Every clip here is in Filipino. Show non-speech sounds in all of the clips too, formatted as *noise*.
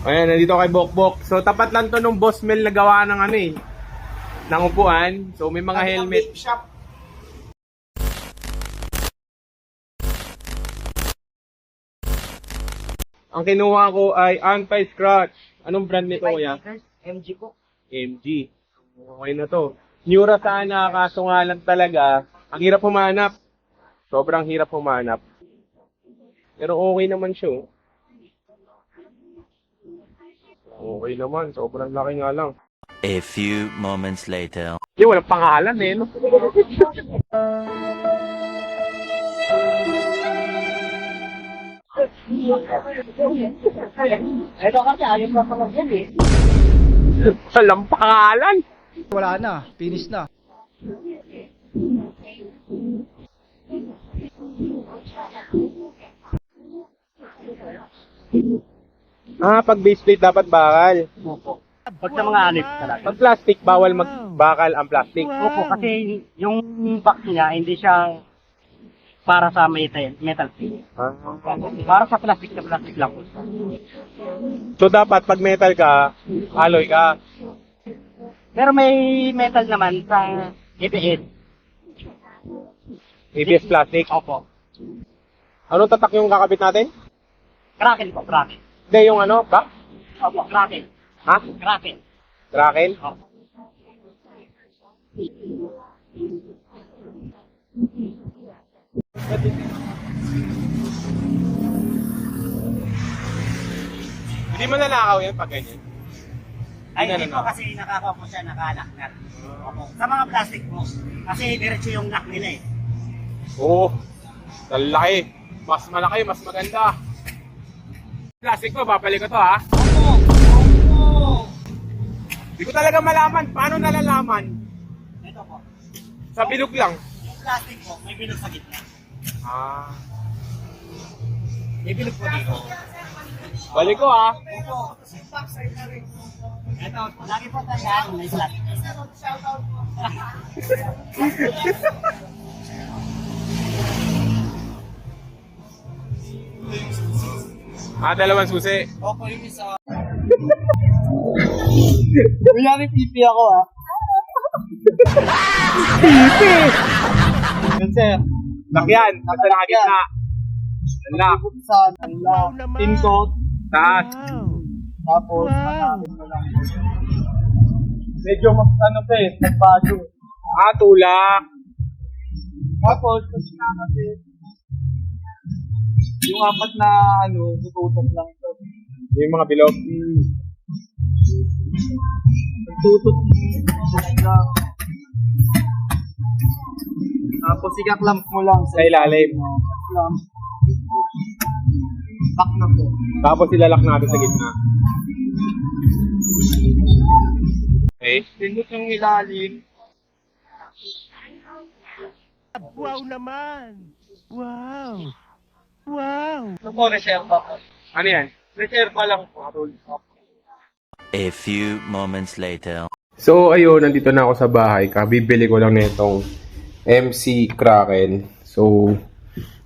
Ayan, nandito kay Bokbok. So, tapat lang to nung boss Mel na gawa ng ano eh. Ng upuan. So, may mga helmet. Shop. Ang kinuha ko ay anti-scratch. Anong brand nito kuya? MG po. MG. Okay na to. Nura sana, kaso nga lang talaga, ang hirap humanap. Sobrang hirap humanap. Pero okay naman siya. oh. Okay naman, sobrang laki nga lang. A few moments later. Hindi, walang pangalan eh. No? Ito kasi ayos na pala yan eh. walang pangalan. Wala na, finish na. Ah, pag base plate dapat bakal. Opo. Pag sa mga anip talaga. Pag plastic, bawal magbakal ang plastic. Opo, kasi yung box niya, hindi siya para sa metal, metal plate. Ah. Para sa plastic na plastic lang po. So dapat pag metal ka, alloy ka. Pero may metal naman sa EPS. ABS plastic. Opo. Anong tatak yung kakabit natin? Kraken po, Kraken. Hindi, yung ano, ba? Opo, Kraken. Ha? Kraken. Kraken? Opo. Hindi mo nanakaw yan pag ganyan. Ay, Hindi po kasi nakaka po siya nakalaknat. Opo. Sa mga plastic po, kasi diretso yung lock nila eh. Oo. Lalaki. Mas malaki, mas maganda. Plastic mo, babalik ko to ha. Opo! Opo! Hindi ko talaga malaman. Paano nalalaman? Ito po. Sa bilog lang. Yung plastic po, may bilog sa gitna. Ah. May bilog po dito. Balik ko ha. Opo. Ito, lagi po tandaan, may slot. *laughs* Ah, dalawang susi. Opo, yung isa. Kunyari pipi ako ah. pipi! Yun sir. Lakyan. Basta nakagitna. Lock. Sa lock. Pin code. Taas. Tapos, lang. Medyo ano pa eh, nagbago. Ah, tulak. Tapos, kasi natin, yung apat na ano, tututok lang ito. Yung mga bilog. Tututok lang. Tapos, ikaklamp mo lang Sa ilalim. Clamp. Back na po. Tapos ilalak natin sa gitna. Okay. Pindot yung ilalim. Wow naman! Wow! Wow! Ito po, reserva po. Ano yan? Reserva lang po. A few moments later. So, ayun, nandito na ako sa bahay. Kabibili ko lang nitong MC Kraken. So,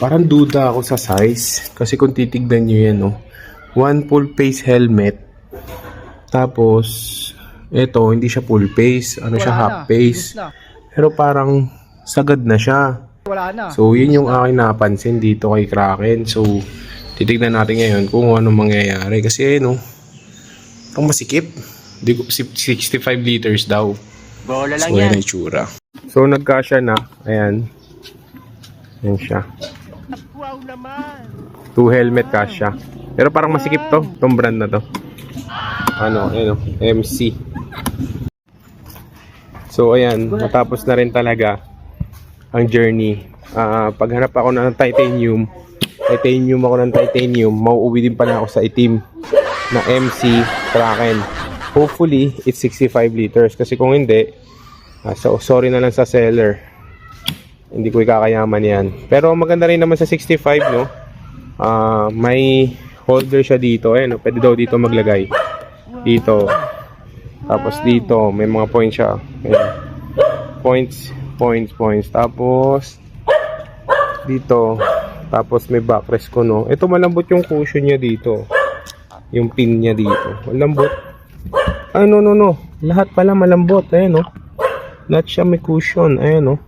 parang duda ako sa size. Kasi kung titignan nyo yan, no? One full face helmet. Tapos, ito, hindi siya full face. Ano siya, Wala half na, face. Pero parang sagad na siya. Wala na. So, yun yung aking napansin dito kay Kraken. So, titignan natin ngayon kung ano mangyayari. Kasi, ano, ang masikip. Di ko, si- 65 liters daw. Bola So, yan ang itsura. So, nagkasya na. Ayan. Ayan siya. Wow naman! Two helmet kasya. Pero parang masikip to. Tong brand na to. Ano, ano, MC. So, ayan. Matapos na rin talaga ang journey. Ah, paghanap ako ng titanium, titanium ako ng titanium, mauuwi din pala ako sa itim na MC Kraken. Hopefully, it's 65 liters. Kasi kung hindi, ah, so, sorry na lang sa seller. Hindi ko ikakayaman yan. Pero maganda rin naman sa 65, no? Ah, may holder siya dito. Eh, no? Pwede daw dito maglagay. Dito. Tapos dito, may mga points siya. Ayan. Points, points, points. Tapos, dito. Tapos may backrest ko, no? Ito malambot yung cushion niya dito. yung pin niya dito. Ang lambot. Ah, no, no, no. Lahat pala malambot. Ayan, oh. Lahat siya may cushion. Ayan, oh.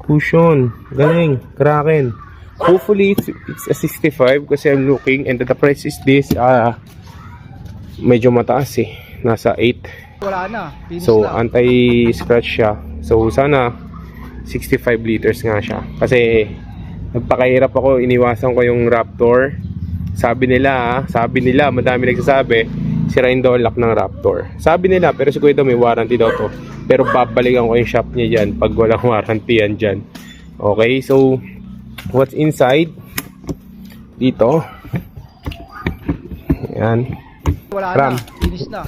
Cushion. Galing. Kraken. Hopefully, it's, it's a 65 kasi I'm looking and the price is this. Ah, medyo mataas eh. Nasa 8. Wala na. Finish So, na. anti-scratch siya. So, sana 65 liters nga siya. Kasi, nagpakahirap ako. Iniwasan ko yung Raptor. Sabi nila, ah, sabi nila, madami nagsasabi, sirain daw lock ng Raptor. Sabi nila, pero daw may warranty daw to. Pero babalikan ko yung shop niya dyan pag walang *laughs* warranty yan dyan. Okay, so, what's inside? Dito. Yan. Wala Ram. na. Finish na.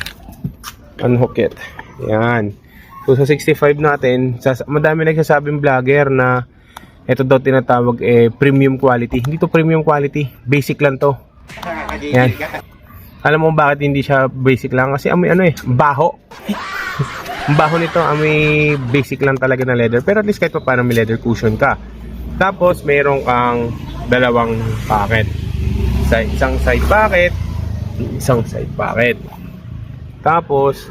Unhook it. Yan. So sa 65 natin, sas madami nagsasabing vlogger na ito daw tinatawag eh premium quality. Hindi to premium quality, basic lang to. *laughs* Yan. Alam mo bakit hindi siya basic lang? Kasi amoy ano eh, baho. Ang baho nito, amoy basic lang talaga na leather. Pero at least kahit pa paano may leather cushion ka. Tapos meron kang dalawang pocket. Sa isang side pocket, isang side pocket. Tapos,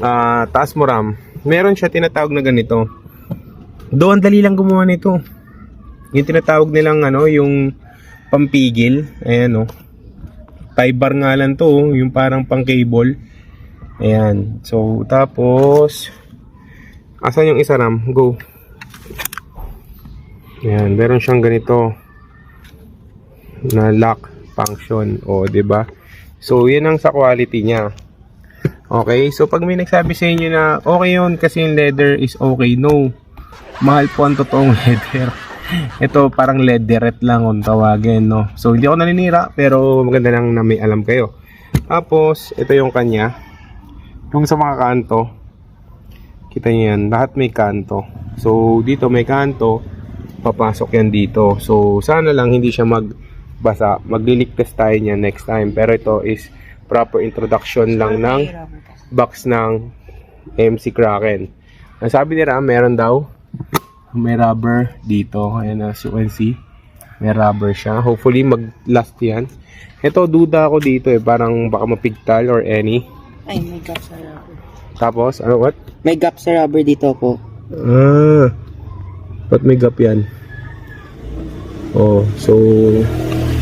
ah taas mo ram, meron siya tinatawag na ganito. Doon dali lang gumawa nito. Yung tinatawag nilang ano, yung pampigil. Ayan oh. Tie bar nga lang to, oh, yung parang pang cable. Ayan. So, tapos, asan yung isa ram? Go. Ayan, meron siyang ganito na lock function. O, 'di ba? So, yun ang sa quality niya. Okay, so pag may nagsabi sa inyo na okay yun kasi yung leather is okay, no. Mahal po ang totoong *laughs* leather. Ito parang leatherette lang kung tawagin, no. So, hindi ako naninira, pero maganda lang na may alam kayo. Tapos, ito yung kanya. Yung sa mga kanto, kita niyo yan, lahat may kanto. So, dito may kanto, papasok yan dito. So, sana lang hindi siya magbasa. Maglilik test tayo niya next time. Pero ito is proper introduction lang ng box ng MC Kraken. Ang sabi ni Ram, meron daw may rubber dito. Ayan as you can see. May rubber siya. Hopefully mag-last yan. Ito, duda ako dito eh. Parang baka mapigtal or any. Ay, may gap sa rubber. Tapos, ano, what? May gap sa rubber dito po. Ah, ba't may gap yan? Oh, so,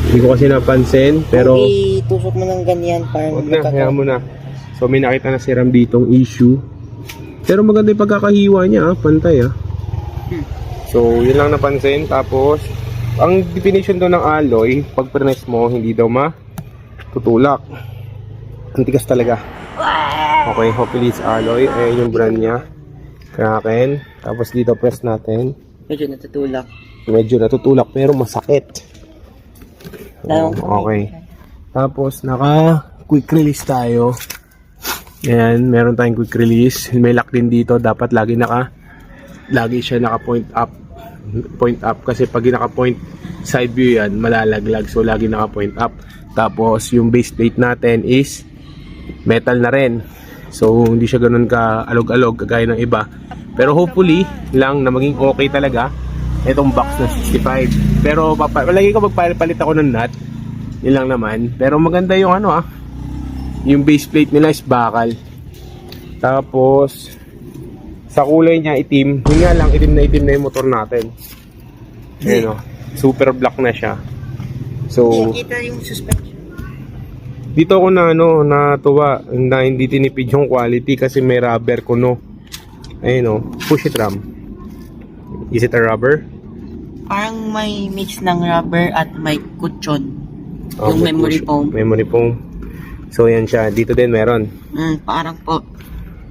hindi ko kasi napansin, pero, Kung itusok mo ng ganyan, parang wag na, magkaka- kaya mo na. So, may nakita na si Ram ditong issue. Pero maganda yung pagkakahiwa niya, ah, pantay ah. So, yun lang napansin. Tapos, ang definition doon ng alloy, pag press mo, hindi daw matutulak. Ang tigas talaga. Okay, hopefully it's alloy. Ayan yung brand niya. Kraken. Tapos dito press natin. Medyo natutulak. Medyo natutulak pero masakit. Dalawang Oh, okay. Tapos naka quick release tayo. Ayan, meron tayong quick release. May lock din dito. Dapat lagi naka lagi siya naka point up. Point up kasi pag naka point side view yan, malalaglag. So lagi naka point up. Tapos yung base plate natin is metal na rin. So hindi siya ganun ka alog-alog kagaya ng iba. Pero hopefully lang na maging okay talaga itong box na 65. Pero papa, lagi ko magpapalit ako ng nut. Yun lang naman. Pero maganda yung ano ah. Yung base plate nila is bakal. Tapos sa kulay niya itim. Yun nga lang itim na itim na yung motor natin. Ayun oh. Super black na siya. So Kita yung suspension. dito ako na ano natuwa na hindi tinipid yung quality kasi may rubber kuno. Ayun oh. Push it ram. Is it a rubber? Parang may mix ng rubber at may kutsyon. Oh, yung may memory foam. Memory foam. So yan siya. Dito din meron. Mm, parang po.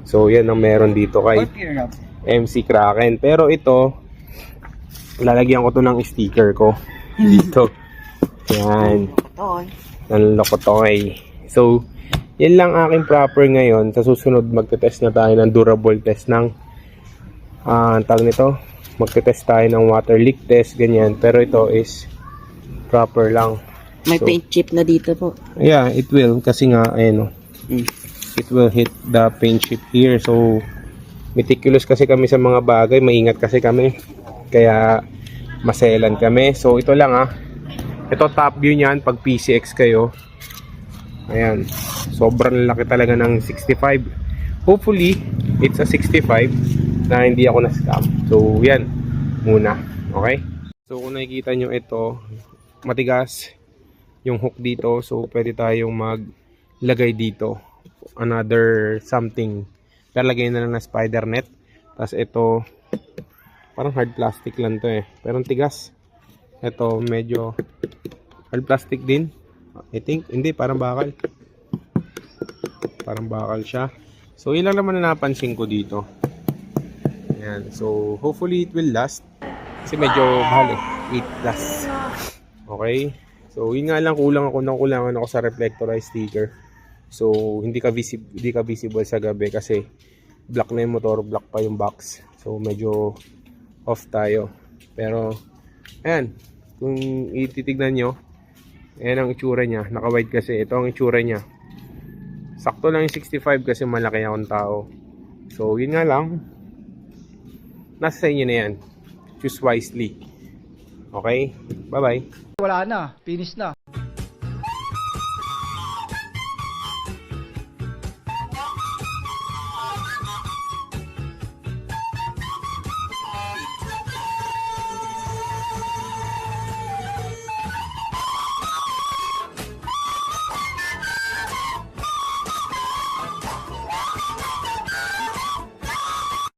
So yan ang meron dito kay. MC Kraken. Pero ito, lalagyan ko to ng sticker ko. Dito. Yan. Ito, Ng Lokotoy. So, yan lang aking proper ngayon. Sa susunod, magte-test na tayo ng durable test ng ah, ang tawag nito. Magte-test tayo ng water leak test, ganyan. Pero ito is proper lang. may So, paint chip na dito po. Yeah, it will. Kasi nga, ayan o. Mm. It will hit the paint chip here. So, meticulous kasi kami sa mga bagay. Maingat kasi kami. Kaya, maselan kami. So, ito lang ah. Ito top view niyan pag PCX kayo. Ayan. Sobrang laki talaga ng 65. Hopefully, it's a 65 na hindi ako na-scam. So, yan. Muna. Okay? So, kung nakikita nyo ito, matigas yung hook dito. So, pwede tayong maglagay dito. Another something. Lalagay na lang na spider net. Tapos ito, parang hard plastic lang to eh. Pero tigas. Ito, medyo hard plastic din. I think, hindi, parang bakal. Parang bakal siya. So, yun lang naman na napansin ko dito. Ayan. So, hopefully it will last. Kasi medyo mahal eh. 8 plus. Okay? So, yun nga lang kulang ako nang kulangan ako sa reflectorized sticker. So, hindi ka visible, hindi ka visible sa gabi kasi black na yung motor, black pa yung box. So, medyo off tayo. Pero, ayan. Kung ititignan nyo, ayan ang itsura niya. Naka-white kasi. Ito ang itsura niya. Sakto lang yung 65 kasi malaki akong tao. So, yun nga lang. Nasa sa inyo na yan. Choose wisely. Okay? Bye-bye. Wala na, finish na.